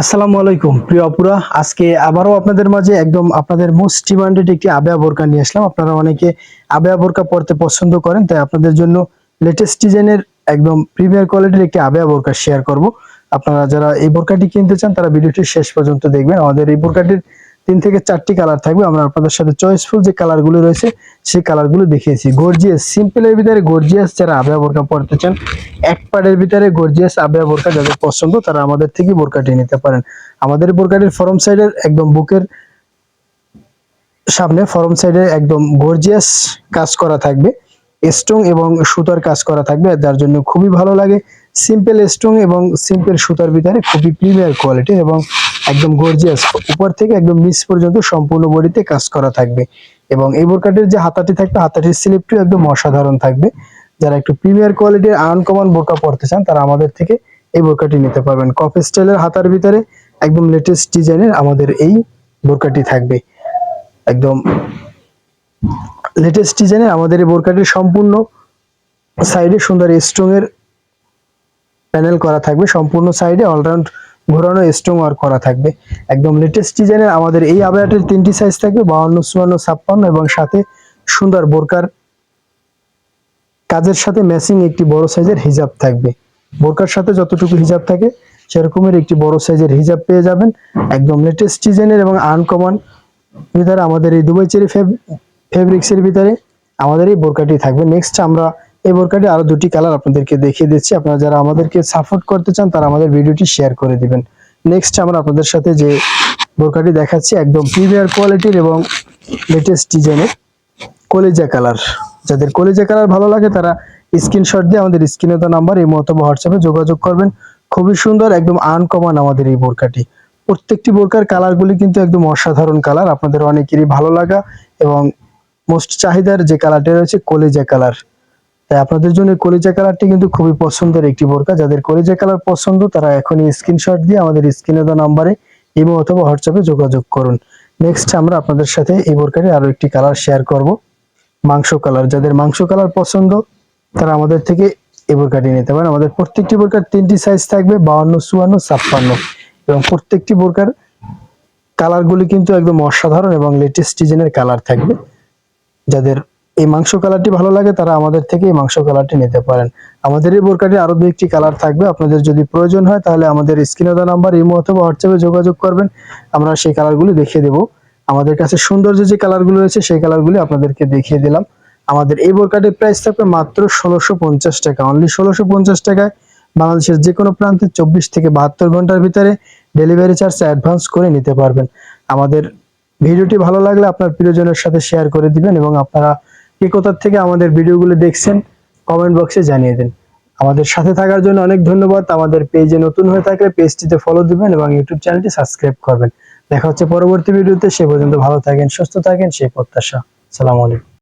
আসসালামু আলাইকুম, প্রিয় অপুরা আজকে আবারও আপনাদের মাঝে একদম আপনাদের মোস্ট ডিমান্ডেড একটি আবেয়া বোরকা নিয়ে আসলাম। আপনারা অনেকে আবেয়া বোরকা পড়তে পছন্দ করেন, তাই আপনাদের জন্য লেটেস্ট ডিজাইনের একদম প্রিমিয়ার কোয়ালিটির একটি আবেয়া বোরকা শেয়ার করব। আপনারা যারা এই বোরকাটি কিনতে চান, তারা ভিডিওটি শেষ পর্যন্ত দেখবেন। আমাদের এই বোরকাটির তিন থেকে চারটি কালার থাকবে। আমরা আপনাদের সাথে চয়েসফুল যে কালারগুলো রয়েছে, সেই কালারগুলো দেখিয়েছি। গর্জিয়াস সিম্পলের ভিতরে গর্জিয়াস যারা আবেয়া বোরকা পড়তে চান এক পাড়ের ভিতরে গর্জিয়াস আবেয়া বোরকা যাদের পছন্দ, তারা আমাদের থেকে বোরকাটি নিতে পারেন। আমাদের বোরকাটির ফরম সাইডের একদম বুকের সামনে ফরম সাইডে একদম গর্জিয়াস কাজ করা থাকবে। স্ট্রং এবং সুতার কাজ করা থাকবে, যার জন্য খুবই ভালো লাগে। সিম্পল স্ট্রং এবং সিম্পল সুতার ভিতরে খুবই প্রিমিয়ার কোয়ালিটি এবং একদম গর্জিয়াস উপর থেকে একদম নিচ পর্যন্ত সম্পূর্ণ বডিতে কাজ করা থাকবে। এবং এই বোরকাটির যে হাতাটি থাকবে, হাতাটির স্লিপটিও একদম অসাধারণ থাকবে। যারা একটু প্রিমিয়ার কোয়ালিটির আনকমন বোরকা পড়তে চান, তারা আমাদের থেকে এই বোরকাটি নিতে পারবেন। কফি স্টাইলের হাতার ভিতরে একদম লেটেস্ট ডিজাইনের আমাদের এই বোরকাটি থাকবে। একদম লেটেস্ট ডিজাইনের আমাদের এই বোরকাটির সম্পূর্ণ সাইডে সুন্দর স্ট্রং এর প্যানেল করা থাকবে। সম্পূর্ণ সাইডে অলরাউন্ড ঘোরানো স্ট্রং ওয়ার্ক করা থাকবে। একদম লেটেস্ট ডিজাইনের আমাদের এই আবায়াটের তিনটি সাইজ থাকবে বাউন্ন চুয়ান্ন, ছাপ্পান্ন এবং সাথে সুন্দর বোরকার কাজের সাথে ম্যাচিং একটি বড় সাইজের হিজাব থাকবে। বোরকার সাথে যতটুকু হিজাব থাকে, সেরকমের একটি বড় সাইজের হিজাব পেয়ে যাবেন। একদম লেটেস্ট ডিজাইনের এবং আনকমন ভিতরে আমাদের এই দুবাই চেরি ফেব্রিক্সের ভিতরে আমাদের এই বোরকাটি থাকবে। নেক্সট আমরা এই বোরকাটি আরও দুটি কালার আপনাদেরকে দেখিয়ে দিচ্ছি। আপনারা যারা আমাদেরকে সাপোর্ট করতে চান, তারা আমাদের ভিডিওটি শেয়ার করে দিবেন। নেক্সট আমরা আপনাদের সাথে যে বোরকাটি দেখাচ্ছি, একদম প্রিমিয়ার কোয়ালিটির এবং লেটেস্ট ডিজাইনের কলেজা কালার যাদের কলেজা কালার ভালো লাগে তারা স্ক্রিনশট দিয়ে আমাদের স্ক্রিনে তো নাম্বার এই মতো হোয়াটসঅ্যাপে যোগাযোগ করবেন। খুবই সুন্দর, একদম আনকমন আমাদের এই বোরকাটি প্রত্যেকটি বোরকার কালারগুলি কিন্তু একদম অসাধারণ কালার আপনাদের অনেকেরই ভালো লাগা এবং মোস্ট চাহিদার যে কালারটি রয়েছে কলেজা কালার তাই আপনাদের জন্য কলিজা কালারটি কিন্তু খুবই পছন্দের একটি বোরকা যাদের কলিজা কালার পছন্দ, তারা এখনই স্ক্রিনশট দিয়ে আমাদের স্ক্রিনে দেওয়া নাম্বারে ইমো অথবা হোয়াটসঅ্যাপে যোগাযোগ করুন। নেক্সট আমরা আপনাদের সাথে এই বোরকাটি আরও একটি কালার শেয়ার করব। মাংস কালার যাদের মাংস কালার পছন্দ, তারা আমাদের থেকে বোরকাটি নিতে পারেন। আমাদের প্রত্যেকটি বোরকার তিনটি সাইজ থাকবে, বাউন্ন, চুয়ান্ন, ছাপ্পান্ন। এবং প্রত্যেকটি বোরকার কালারগুলি কিন্তু একদম অসাধারণ এবং লেটেস্ট ডিজাইনের কালার থাকবে। যাদের এই মাংস কালারটি ভালো লাগে, তারা আমাদের থেকে এই মাংস কালারটি নিতে পারেন। আমাদের এই বোরকাটি আরও দু একটি কালার থাকবে। আপনাদের যদি প্রয়োজন হয়, তাহলে আমাদের স্ক্রিনে দেওয়া নাম্বার ইমো অথবা হোয়াটসঅ্যাপে যোগাযোগ করবেন। আমরা সেই কালারগুলি দেখিয়ে দেব। আমাদের কাছে সৌন্দর্য যে কালারগুলো রয়েছে, সেই কালারগুলি আপনাদেরকে দেখিয়ে দিলাম। আমাদের এই বোরকাটির প্রাইস থাকবে মাত্র ষোলোশো পঞ্চাশ টাকা। অনলি ষোলোশো পঞ্চাশ টাকায় বাংলাদেশের যে কোনো প্রান্তে চব্বিশ থেকে বাহাত্তর ঘণ্টার ভিতরে ডেলিভারি চার্জ অ্যাডভান্স করে নিতে পারবেন। আমাদের ভিডিওটি ভালো লাগলে আপনার প্রিয়জনের সাথে শেয়ার করে দিবেন এবং আপনারা কে কোথার থেকে আমাদের ভিডিওগুলো দেখছেন কমেন্ট বক্সে জানিয়ে দিন। আমাদের সাথে থাকার জন্য অনেক ধন্যবাদ। আমাদের পেজে নতুন হয়ে থাকলে পেজটিতে ফলো দিবেন এবং ইউটিউব চ্যানেলটি সাবস্ক্রাইব করবেন। দেখা হচ্ছে পরবর্তী ভিডিওতে। সে পর্যন্ত ভালো থাকেন সুস্থ থাকেন সেই প্রত্যাশা। সালাম আলাইকুম।